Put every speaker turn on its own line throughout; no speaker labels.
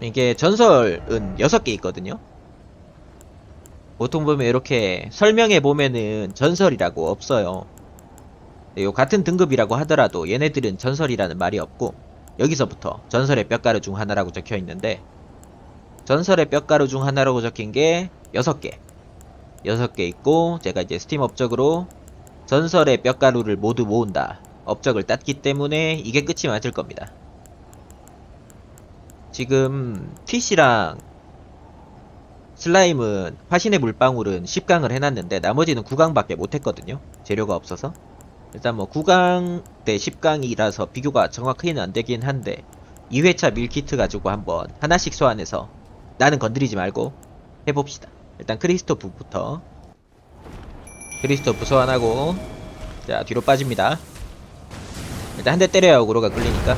이게 전설은 6개 있거든요. 보통 보면 이렇게 설명해 보면은 전설이라고 없어요. 네, 요 같은 등급이라고 하더라도 얘네들은 전설이라는 말이 없고 여기서부터 전설의 뼈가루 중 하나라고 적혀 있는데 전설의 뼈가루 중 하나라고 적힌 게 6개. 6개 있고 제가 이제 스팀 업적으로 전설의 뼈가루를 모두 모은다. 업적을 땄기 때문에 이게 끝이 맞을 겁니다. 지금 TC랑 슬라임은 화신의 물방울은 10강을 해놨는데 나머지는 9강밖에 못했거든요. 재료가 없어서. 일단 뭐 9강 대 10강이라서 비교가 정확히는 안 되긴 한데 2회차 밀키트 가지고 한번 하나씩 소환해서 나는 건드리지 말고 해봅시다. 일단 크리스토프부터 크리스토프 소환하고 자 뒤로 빠집니다. 일단 한 대 때려야 어그로가 끌리니까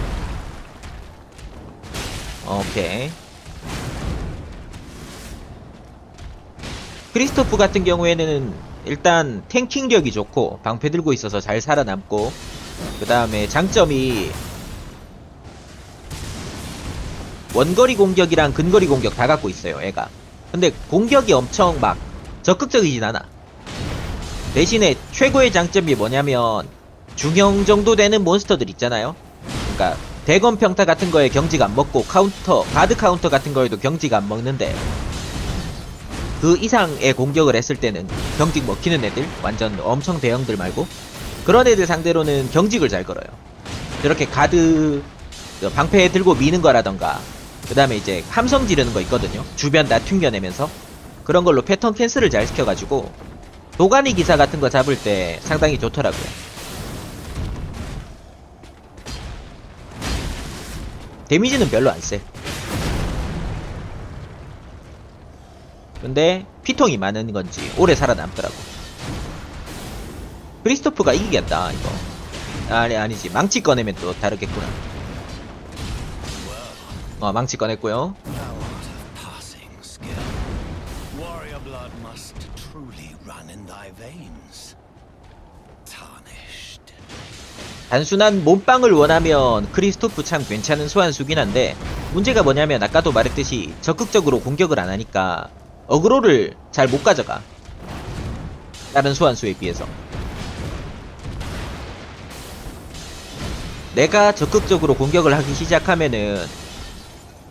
오케이. 크리스토프 같은 경우에는 일단 탱킹력이 좋고 방패 들고 있어서 잘 살아남고 그 다음에 장점이 원거리 공격이랑 근거리 공격 다 갖고 있어요 애가. 근데 공격이 엄청 막 적극적이진 않아. 대신에 최고의 장점이 뭐냐면 중형 정도 되는 몬스터들 있잖아요. 그러니까 대검 평타 같은 거에 경직 안 먹고 카운터 가드 카운터 같은 거에도 경직 안 먹는데 그 이상의 공격을 했을 때는 경직 먹히는 애들 완전 엄청 대형들 말고 그런 애들 상대로는 경직을 잘 걸어요. 저렇게 가드 그 방패 들고 미는 거라던가 그 다음에 이제 함성 지르는 거 있거든요. 주변 다 튕겨내면서 그런 걸로 패턴 캔슬을 잘 시켜가지고 도가니 기사 같은 거 잡을 때 상당히 좋더라고요 데미지는 별로 안 세. 근데 피통이 많은 건지 오래 살아남더라고. 크리스토프가 이기겠다 이거. 아니 아니지 망치 꺼내면 또 다르겠구나. 어 망치 꺼냈고요. 단순한 몸빵을 원하면 크리스토프 참 괜찮은 소환수긴 한데 문제가 뭐냐면 아까도 말했듯이 적극적으로 공격을 안 하니까 어그로를 잘 못 가져가. 다른 소환수에 비해서. 내가 적극적으로 공격을 하기 시작하면은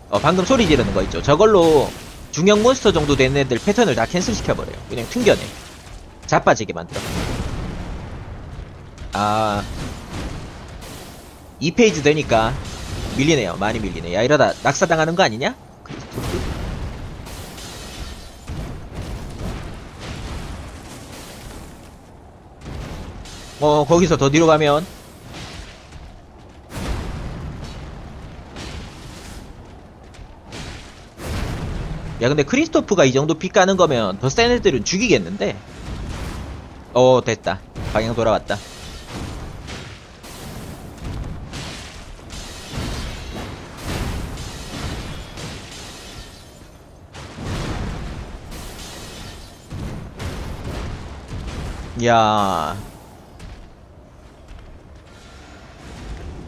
어, 방금 소리 지르는 거 있죠? 저걸로 중형 몬스터 정도 되는 애들 패턴을 다 캔슬 시켜버려요. 그냥 튕겨내. 자빠지게 만들어. 아 2페이지 되니까 밀리네요. 많이 밀리네. 야 이러다 낙사당하는 거 아니냐? 어 거기서 더 뒤로 가면 야 근데 크리스토프가 이 정도 피 까는 거면 더 센 애들은 죽이겠는데 어 됐다 방향 돌아왔다 야.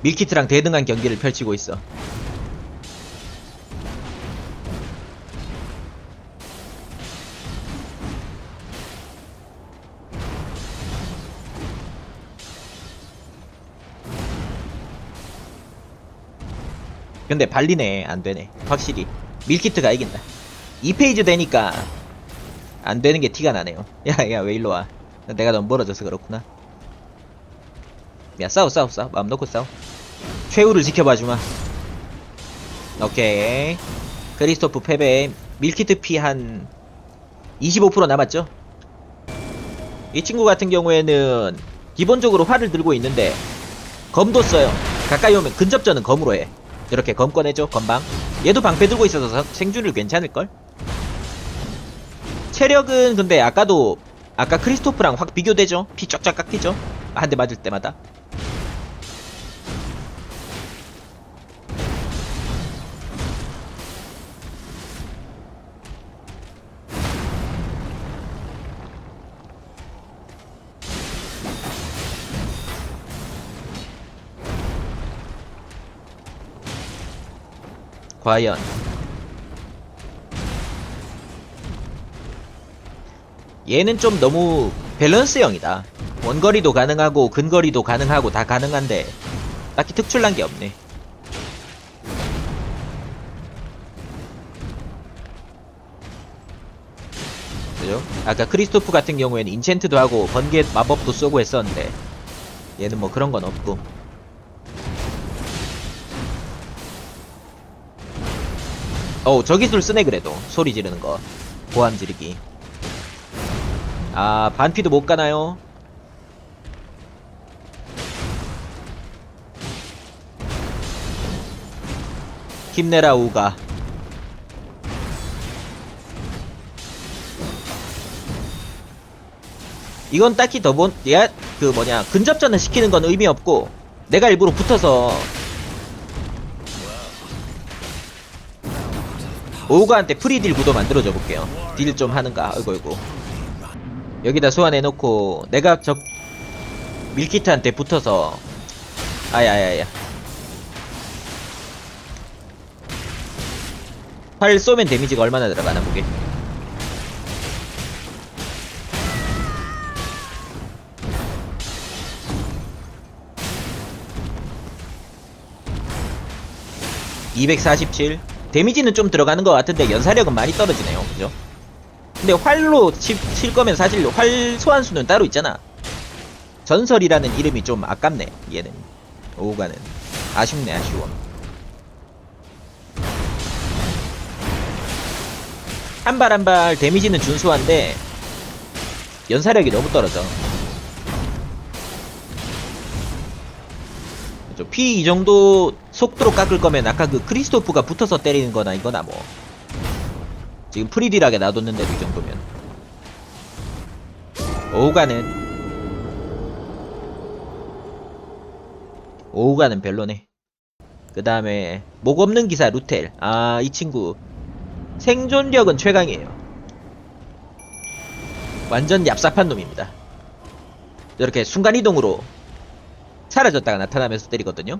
밀키트랑 대등한 경기를 펼치고 있어. 근데 발리네 안 되네. 확실히. 밀키트가 이긴다. 2페이지 되니까 안 되는 게 티가 나네요. 야야 왜 일로 와 내가 너무 멀어져서 그렇구나. 야 싸워 싸워 싸워. 마음 놓고 싸워. 최후를 지켜봐 주마. 오케이. 크리스토프 패배. 밀키트 피 한 25% 남았죠? 이 친구 같은 경우에는 기본적으로 활을 들고 있는데 검도 써요. 가까이 오면 근접전은 검으로 해. 이렇게 검 꺼내죠 검방. 얘도 방패 들고 있어서 생존율 괜찮을걸? 체력은 근데 아까도 아까 크리스토프랑 확 비교되죠? 피 쫙쫙 깎이죠? 한 대 맞을 때마다. 과연 얘는 좀 너무 밸런스형이다. 원거리도 가능하고 근거리도 가능하고 다 가능한데 딱히 특출난 게 없네. 그죠? 아까 크리스토프 같은 경우에는 인챈트도 하고 번개 마법도 쏘고 했었는데 얘는 뭐 그런 건 없고 어우 저 기술 쓰네 그래도 소리 지르는 거 고함 지르기 아 반피도 못 가나요? 힘내라 우가. 이건 딱히 더본 얘그 뭐냐 근접전을 시키는 건 의미 없고 내가 일부러 붙어서. 오우가한테 프리딜 구도 만들어줘 볼게요. 딜 좀 하는가? 아이고 아이고 여기다 소환해놓고 내가 적 밀키트한테 붙어서 아야야야. 활 쏘면 데미지가 얼마나 들어가나 보게. (247) 데미지는 좀 들어가는 것 같은데 연사력은 많이 떨어지네요. 그죠 근데 활로 치, 칠 거면 사실 활 소환수는 따로 있잖아. 전설이라는 이름이 좀 아깝네 얘는. 오우가는. 아쉽네 아쉬워. 한 발 한 발 데미지는 준수한데 연사력이 너무 떨어져. 그죠. 피이 정도 속도로 깎을 거면 아까 그 크리스토프가 붙어서 때리는 거나 이거나 뭐 지금 프리딜하게 놔뒀는데도 이 정도면. 오우가는. 오우가는 별로네. 그 다음에 목 없는 기사 루텔. 아 이 친구. 생존력은 최강이에요. 완전 얍삽한 놈입니다. 이렇게 순간이동으로 사라졌다가 나타나면서 때리거든요.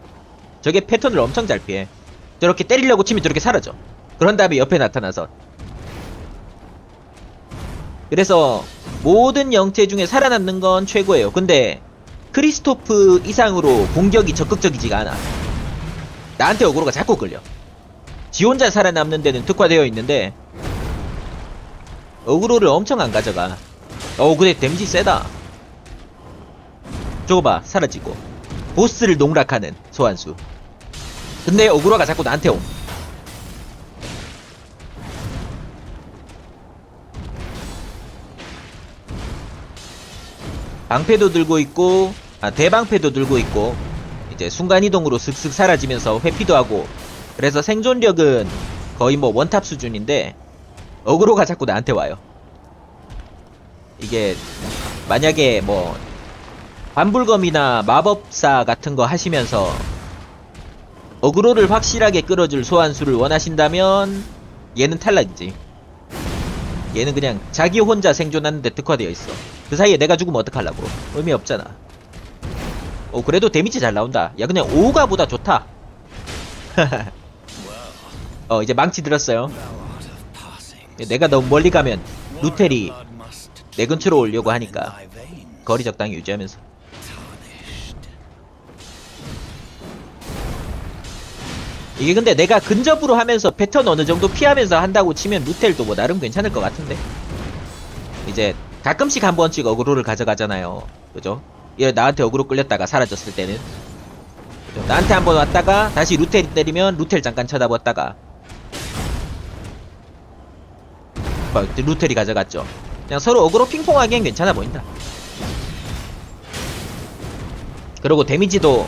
저게 패턴을 엄청 잘 피해. 저렇게 때리려고 치면 저렇게 사라져. 그런 다음에 옆에 나타나서 그래서 모든 영체 중에 살아남는 건 최고예요. 근데 크리스토프 이상으로 공격이 적극적이지가 않아. 나한테 어그로가 자꾸 끌려. 지 혼자 살아남는 데는 특화되어 있는데 어그로를 엄청 안 가져가. 어 근데 데미지 세다. 저거 봐 사라지고 보스를 농락하는 소환수. 근데 어그로가 자꾸 나한테 옴. 방패도 들고 있고 아 대방패도 들고 있고 이제 순간이동으로 슥슥 사라지면서 회피도 하고 그래서 생존력은 거의 뭐 원탑 수준인데 어그로가 자꾸 나한테 와요. 이게 만약에 뭐 반불검이나 마법사 같은 거 하시면서 어그로를 확실하게 끌어줄 소환수를 원하신다면 얘는 탈락이지 얘는 그냥 자기 혼자 생존하는 데 특화되어 있어. 그 사이에 내가 죽으면 어떡하려고. 의미 없잖아. 어, 그래도 데미지 잘 나온다. 야, 그냥 5가보다 좋다. 어, 이제 망치 들었어요. 내가 너무 멀리 가면 루텔이 내 근처로 오려고 하니까 거리 적당히 유지하면서. 이게 근데 내가 근접으로 하면서 패턴 어느 정도 피하면서 한다고 치면 루텔도 뭐 나름 괜찮을 것 같은데. 이제 가끔씩 한 번씩 어그로를 가져가잖아요. 그죠? 얘 나한테 어그로 끌렸다가 사라졌을 때는. 그죠? 나한테 한 번 왔다가 다시 루텔이 때리면 루텔 잠깐 쳐다봤다가. 뭐, 루텔이 가져갔죠. 그냥 서로 어그로 핑퐁하기엔 괜찮아 보인다. 그리고 데미지도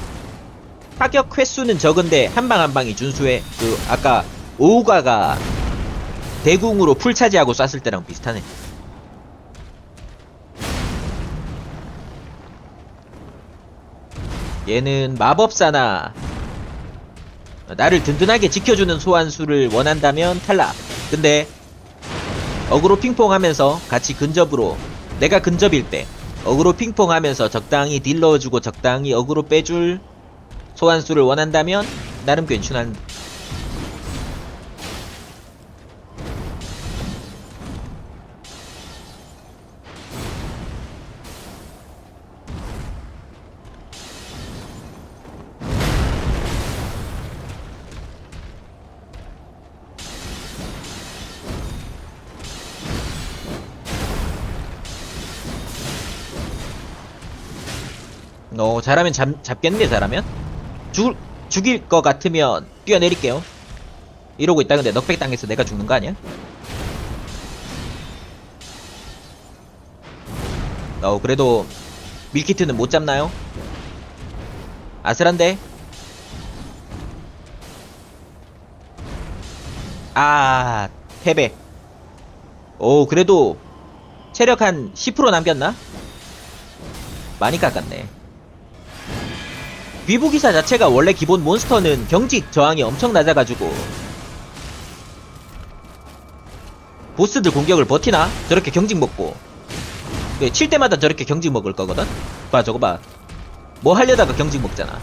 타격 횟수는 적은데 한 방 한 방이 준수해. 그 아까 오우가가 대궁으로 풀 차지하고 쐈을 때랑 비슷하네. 얘는 마법사나 나를 든든하게 지켜주는 소환수를 원한다면 탈락. 근데 어그로 핑퐁하면서 같이 근접으로 내가 근접일 때 어그로 핑퐁하면서 적당히 딜 넣어주고 적당히 어그로 빼줄 소환수를 원한다면 나름 괜찮은 어 잘하면 잡, 잡겠네 잘하면? 죽, 죽일 것 같으면 뛰어내릴게요 이러고 있다 근데 넉백 당해서 내가 죽는 거 아니야? 어 그래도 밀키트는 못 잡나요? 아슬한데? 아 패배 오 그래도 체력 한 10% 남겼나? 많이 깎았네 귀부기사 자체가 원래 기본 몬스터는 경직 저항이 엄청 낮아가지고. 보스들 공격을 버티나? 저렇게 경직 먹고. 그, 칠 때마다 저렇게 경직 먹을 거거든? 봐 저거 봐뭐 하려다가 경직 먹잖아.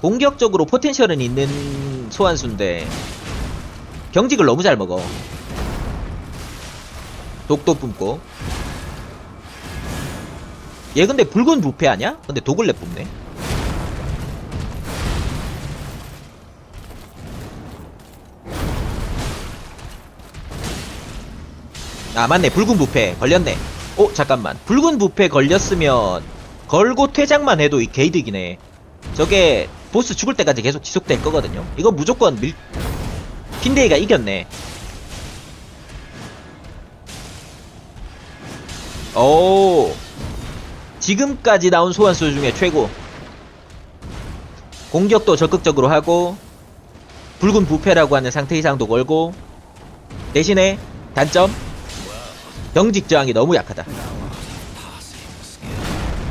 공격적으로 포텐셜은 있는 소환수인데 경직을 너무 잘 먹어. 독도 뿜고 얘 근데 붉은 부패 아니야? 근데 독을 내 뿜네. 아 맞네. 붉은 부패 걸렸네. 어 잠깐만. 붉은 부패 걸렸으면 걸고 퇴장만 해도 이 게이득이네. 저게 보스 죽을 때까지 계속 지속될 거거든요. 이거 무조건 밀 핀데이가 이겼네. 오 지금까지 나온 소환수 중에 최고. 공격도 적극적으로 하고 붉은 부패라고 하는 상태 이상도 걸고 대신에 단점 경직 저항이 너무 약하다.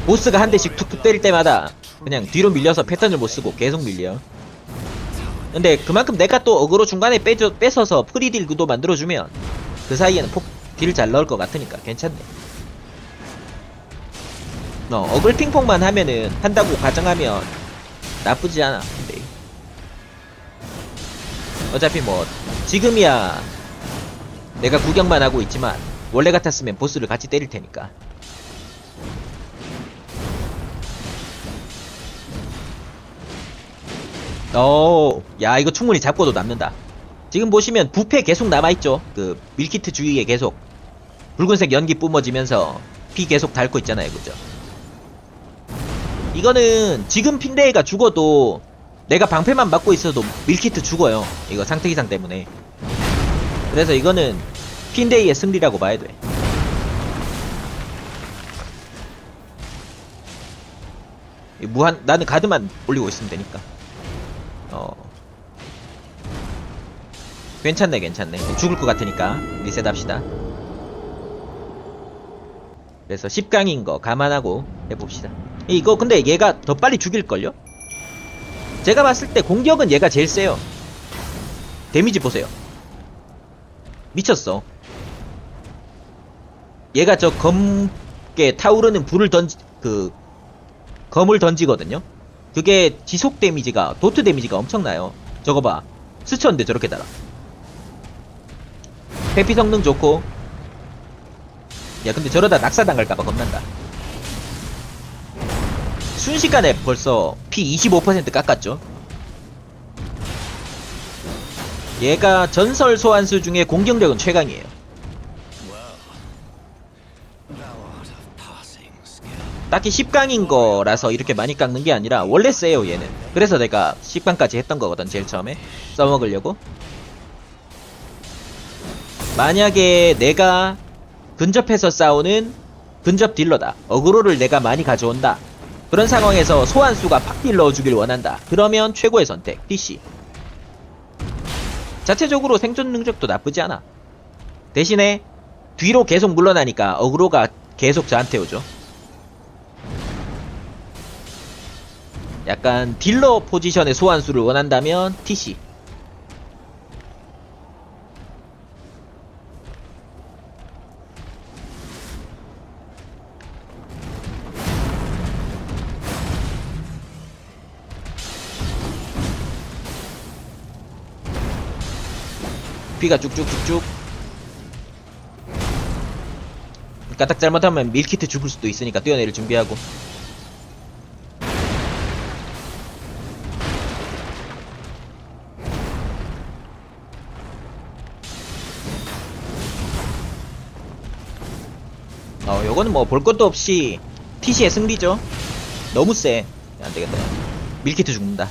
보스가 한 대씩 툭툭 때릴 때마다 그냥 뒤로 밀려서 패턴을 못 쓰고 계속 밀려. 근데 그만큼 내가 또 어그로 중간에 빼줘, 뺏어서 프리딜 구도 만들어주면 그 사이에는 폭딜 잘 넣을 것 같으니까 괜찮네 어, 어글 핑퐁만 하면은 한다고 가정하면 나쁘지 않아. 근데 어차피 뭐 지금이야 내가 구경만 하고 있지만 원래 같았으면 보스를 같이 때릴 테니까. 오, 야 이거 충분히 잡고도 남는다. 지금 보시면 부패 계속 남아있죠. 그 밀키트 주위에 계속 붉은색 연기 뿜어지면서 피 계속 닳고 있잖아요, 그죠? 이거는 지금 핀데이가 죽어도 내가 방패만 맞고 있어도 밀키트 죽어요. 이거 상태 이상 때문에. 그래서 이거는 핀데이의 승리라고 봐야 돼. 이 무한 나는 가드만 올리고 있으면 되니까. 어. 괜찮네, 괜찮네. 죽을 것 같으니까 리셋합시다. 그래서 10강인 거 감안하고 해봅시다. 이거 근데 얘가 더 빨리 죽일걸요? 제가 봤을 때 공격은 얘가 제일 세요. 데미지 보세요. 미쳤어. 얘가 저 검게 타오르는 불을 던지, 그, 검을 던지거든요? 그게 지속 데미지가, 도트 데미지가 엄청나요. 저거 봐. 스쳤는데 저렇게 달아. 회피 성능 좋고. 야, 근데 저러다 낙사당할까봐 겁난다. 순식간에 벌써 피 25% 깎았죠. 얘가 전설 소환수 중에 공격력은 최강이에요. 딱히 10강인 거라서 이렇게 많이 깎는 게 아니라 원래 세요 얘는. 그래서 내가 10강까지 했던 거거든 제일 처음에 써먹으려고. 만약에 내가 근접해서 싸우는 근접 딜러다. 어그로를 내가 많이 가져온다. 그런 상황에서 소환수가 팍딜 넣어주길 원한다. 그러면 최고의 선택, DC. 자체적으로 생존 능력도 나쁘지 않아. 대신에 뒤로 계속 물러나니까 어그로가 계속 저한테 오죠. 약간 딜러 포지션의 소환수를 원한다면 TC. 피가 쭉쭉쭉쭉 까딱 잘못하면 밀키트 죽을 수도 있으니까 뛰어내릴 준비하고 어, 요거는 뭐 볼 것도 없이 TC의 승리죠. 너무 세. 안 되겠다. 밀키트 죽는다.